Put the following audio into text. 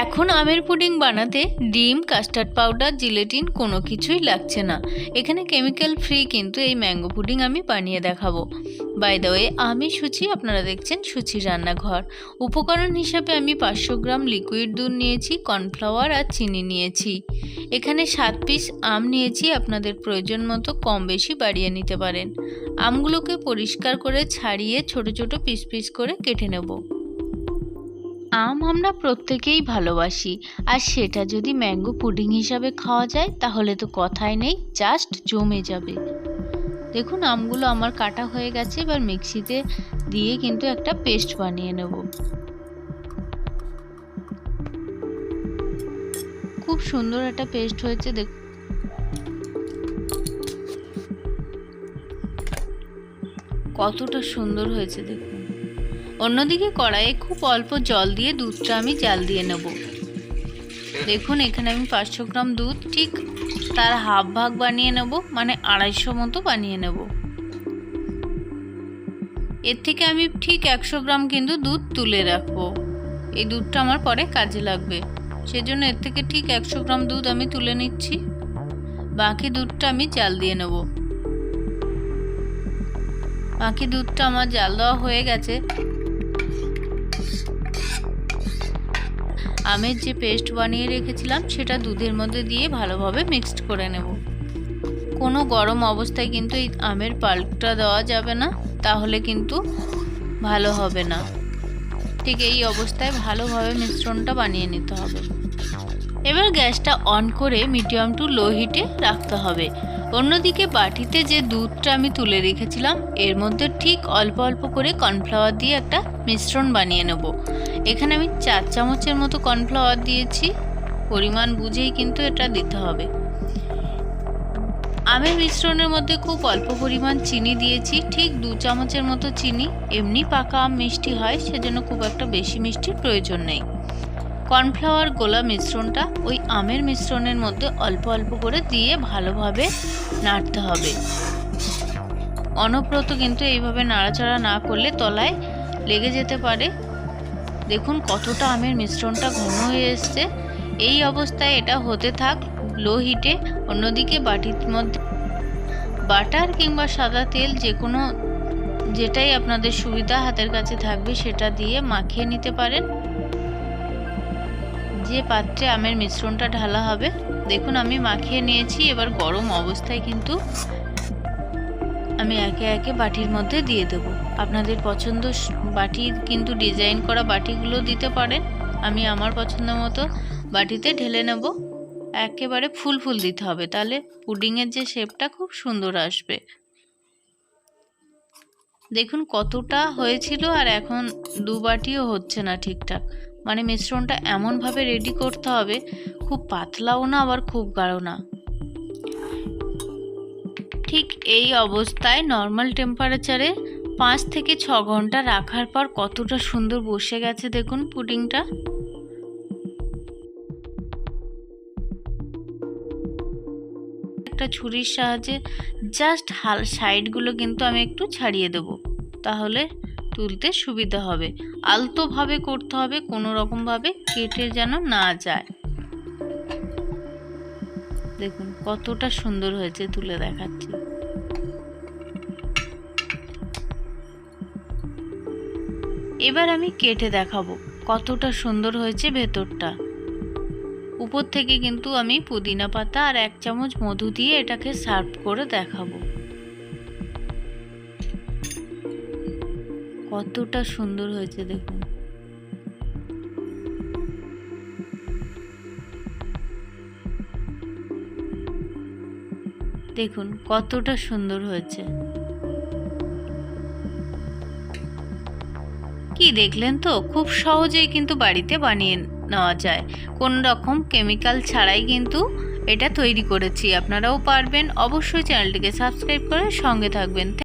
এখন আমের পুডিং বানাতে ডিম, কাস্টার্ড পাউডার, জিলেটিন কোনো কিছুই লাগছে না। এখানে কেমিক্যাল ফ্রি কিন্তু এই ম্যাঙ্গো পুডিং আমি বানিয়ে দেখাবো। বাই দ্য ওয়ে আমি সুচি, আপনারা দেখছেন সুচির রান্নাঘর। উপকরণ হিসাবে আমি পাঁচশো গ্রাম লিকুইড দুধ নিয়েছি, কর্নফ্লাওয়ার আর চিনি নিয়েছি। এখানে সাত পিস আম নিয়েছি, আপনাদের প্রয়োজন মতো কম বেশি বাড়িয়ে নিতে পারেন। আমগুলোকে পরিষ্কার করে ছাড়িয়ে ছোট ছোট পিস পিস করে কেটে নেব। আম আমরা প্রত্যেকেই ভালোবাসি। আর সেটা যদি ম্যাঙ্গো পুডিং হিসাবে খাওয়া যায়, তাহলে তো কথাই নেই, জাস্ট জমে যাবে। দেখুন, আমগুলো আমার কাটা হয়ে গেছে, এবার মিক্সিতে দিয়ে কিন্তু একটা পেস্ট বানিয়ে নেব। খুব সুন্দর একটা পেস্ট হয়েছে, দেখ কতটা সুন্দর হয়েছে, দেখুন। অন্যদিকে কড়াইয়ে খুব অল্প জল দিয়ে দুধটা আমি জাল দিয়ে নেব। দেখুন, এখানে আমি পাঁচশো গ্রাম দুধ, ঠিক তার হাফ ভাগ বানিয়ে নেব মানে আড়াইশো মতো বানিয়ে নেব। এর থেকে আমি ঠিক একশো গ্রাম কিন্তু দুধ তুলে রাখব। এই দুধটা আমার পরে কাজে লাগবে। সেজন্য এর থেকে ঠিক একশো গ্রাম দুধ আমি তুলে নিচ্ছি। বাকি দুধটা আমি জাল দিয়ে নেব। বাকি দুধটা আমার জাল দেওয়া হয়ে গেছে। আমের যে পেস্ট বানিয়ে রেখেছিলাম, সেটা দুধের মধ্যে দিয়ে ভালোভাবে মিক্সড করে নেব। কোনো গরম অবস্থায় কিন্তু এই আমের পাল্পটা দেওয়া যাবে না, তাহলে কিন্তু ভালো হবে না। ঠিক এই অবস্থায় ভালোভাবে মিশ্রণটা বানিয়ে নিতে হবে। এবার গ্যাসটা অন করে মিডিয়াম টু লো হিটে রাখতে হবে। অন্যদিকে বাটিতে যে দুধটা আমি তুলে রেখেছিলাম, এর মধ্যে ঠিক অল্প অল্প করে কর্নফ্লাওয়ার দিয়ে একটা মিশ্রণ বানিয়ে নেব। এখানে আমি চার চামচের মতো কর্নফ্লাওয়ার দিয়েছি। পরিমাণ বুঝেই কিন্তু এটা দিতে হবে। আমের মিশ্রণের মধ্যে খুব অল্প পরিমাণ চিনি দিয়েছি, ঠিক দু চামচের মতো চিনি। এমনি পাকা আম মিষ্টি হয়, সেজন্য খুব একটা বেশি মিষ্টির প্রয়োজন নেই। কর্নফ্লাওয়ার গোলা মিশ্রণটা ওই আমের মিশ্রণের মধ্যে অল্প অল্প করে দিয়ে ভালোভাবে নাড়তে হবে। অনপ্রত কিন্তু এইভাবে নাড়াচাড়া না করলে তলায় লেগে যেতে পারে। দেখুন কতটা আমের মিশ্রণটা ঘন হয়ে এসছে। এই অবস্থায় এটা হতে থাক লো হিটে অন্যদিকে বাটির মধ্যে বাটার কিংবা সাদা তেল যে কোনো যেটাই আপনাদের সুবিধা হাতের কাছে থাকবে সেটা দিয়ে মাখিয়ে নিতে পারেন। যে পাত্রে আমের মিশ্রণটা ঢালা হবে, দেখুন আমি মাখিয়ে নিয়েছি, এবার গরম অবস্থায় কিন্তু আমি একে একে বাটির মধ্যে দিয়ে দেব। আপনাদের পছন্দ বাটির কিন্তু ডিজাইন করা বাটিগুলো দিতে পারেন, আমি আমার পছন্দ মতো বাটিতে ঢেলে নেব। একেবারে ফুল ফুল দিতে হবে, তাহলে পুডিংয়ের যে শেপটা খুব সুন্দর আসবে। দেখুন কতটা হয়েছিল আর এখন দু বাটিও হচ্ছে না ঠিকঠাক। মানে মিশ্রণটা এমনভাবে রেডি করতে হবে, খুব পাতলাও না, আবার খুব গাঢ় না। ঠিক এই অবস্থায় নর্মাল টেম্পারেচারে পাঁচ থেকে ছ ঘণ্টা রাখার পর কতটা সুন্দর বসে গেছে দেখুন পুডিংটা একটা ছুরির সাহায্যে জাস্ট হাল সাইডগুলো কিন্তু আমি একটু ছাড়িয়ে দেব। তাহলে তুলতে সুবিধা হবে। আলতোভাবে করতে হবে, কোনো রকমভাবে কেটে যেন না যায়। দেখুন, কতটা সুন্দর হয়েছে তুলে দেখাচ্ছি। এবার আমি কেটে দেখাবো কতটা সুন্দর হয়েছে ভেতরটা। উপর থেকে কিন্তু আমি পুদিনা পাতা আর এক চামচ মধু দিয়ে এটাকে সার্ভ করে দেখাবো। কতটা সুন্দর হয়েছে দেখুন। দেখুন, কতটা সুন্দর হয়েছে। কি দেখলেন তো? খুব সহজেই কিন্তু বাড়িতে বানিয়ে নেওয়া যায়। কোন রকম কেমিক্যাল ছাড়াই কিন্তু এটা তৈরি করেছি। আপনারাও পারবেন। অবশ্যই চ্যানেলটিকে সাবস্ক্রাইব করে সঙ্গে থাকবেন।